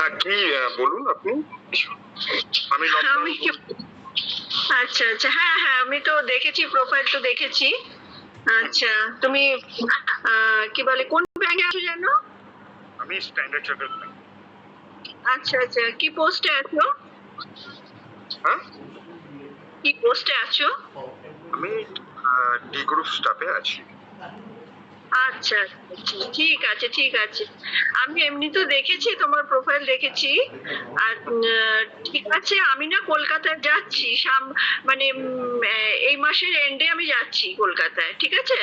হ্যাঁ কি বলুন আপনি। আমি আমি আচ্ছা আচ্ছা। হ্যাঁ হ্যাঁ আমি তো দেখেছি প্রোফাইল তো দেখেছি। আচ্ছা তুমি কি বলে কোন ব্যাংকে আছো জানো? আমি স্ট্যান্ডার্ড চার্টার্ড আচ্ছা আচ্ছা। কি পোস্টে আছো? হ্যাঁ? কি পোস্টে আছো? আমি ডি গ্রুপ স্টাফে আছি। আচ্ছা আচ্ছা, ঠিক আছে ঠিক আছে। আমি এমনি তো দেখেছি তোমার প্রোফাইল দেখেছি। আর ঠিক আছে আমি না কলকাতায় যাচ্ছি। সাম মানে এই মাসের এন্ডে আমি যাচ্ছি কলকাতায় ঠিক আছে?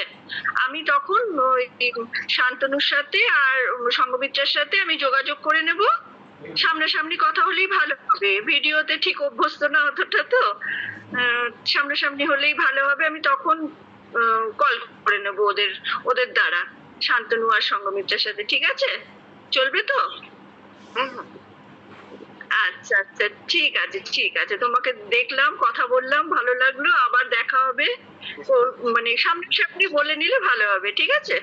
আমি তখন ওই শান্তনুর সাথে আর সঙ্গমিত্রার সাথে আমি যোগাযোগ করে নেব। সামনাসামনি কথা হলেই ভালো হবে। ভিডিওতে ঠিক অভ্যস্ত না অতটা তো সামনাসামনি হলেই ভালো হবে। আমি তখন কল করে নেব ওদের ওদের দ্বারা। শান্তনু আর সঙ্গমিত্রার সাথে ঠিক আছে? চলবে তো। আচ্ছা আচ্ছা ঠিক আছে ঠিক আছে। তোমাকে দেখলাম কথা বললাম ভালো লাগল আবার দেখা হবে। মানে সামনাসামনি বলে নিলে ভালো হবে ঠিক আছে?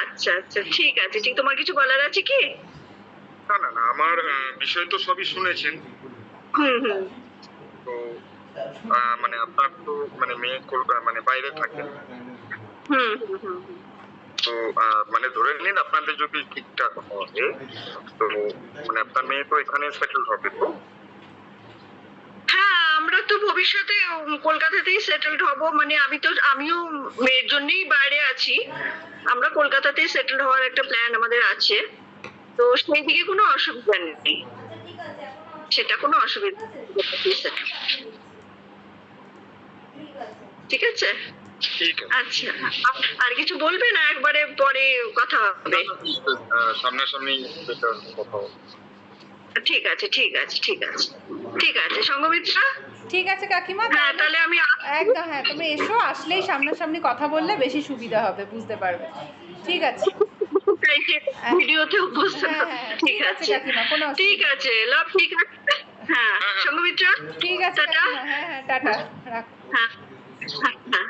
আচ্ছা আচ্ছা ঠিক আছে। ঠিক তোমার কিছু বলার আছে কি? না না না আমার বিষয় তো সবই শুনেছেন। হুম হুম। তো মানে আপনার তো মানে মেয়ে কলকাতা মানে বাইরে থাকে। তো মানে ধরে নিন আপনাদের যদি ঠিকঠাক হয় তো মানে আপনার মেয়ে তো এখানে সেটেল হবে তো? হ্যাঁ আমরা তো ভবিষ্যতে কলকাতাতেই সেটেলড হব। মানে আমি তো আমিও মেয়ের জন্যই বাইরে আছি। আমরা কলকাতাতেই সেটেলড হওয়ার একটা প্ল্যান আমাদের আছে। তো সেই দিকে কোনো অসুবিধা নেই। সেটা কোনো অসুবিধা নেই। ঠিক আছে? আচ্ছা আর কিছু বলবে না? একবারে পরে কথা হবে। সামনাসামনি কথা হবে। ঠিক আছে ঠিক আছে ঠিক আছে। ঠিক আছে সঙ্গমিত্রা? ঠিক আছে কাকিমা হ্যাঁ তাহলে- আমি একদম হ্যাঁ তুমি এসো আসলেই সামনাসামনি কথা বললে বেশি সুবিধা হবে বুঝতে পারবে। ঠিক আছে। এই যে ভিডিওতে উপস্থিত। হ্যাঁ, হ্যাঁ, ঠিক আছে কাকিমা ঠিক আছে লাভ ঠিক আছে। হ্যাঁ হ্যাঁ, হ্যাঁ। সঙ্গমিত্রা? ঠিক আছে টাটা। হ্যাঁ হ্যাঁ টাটা রাখ। হ্যাঁ হ্যাঁ, হ্যাঁ। hoặc họ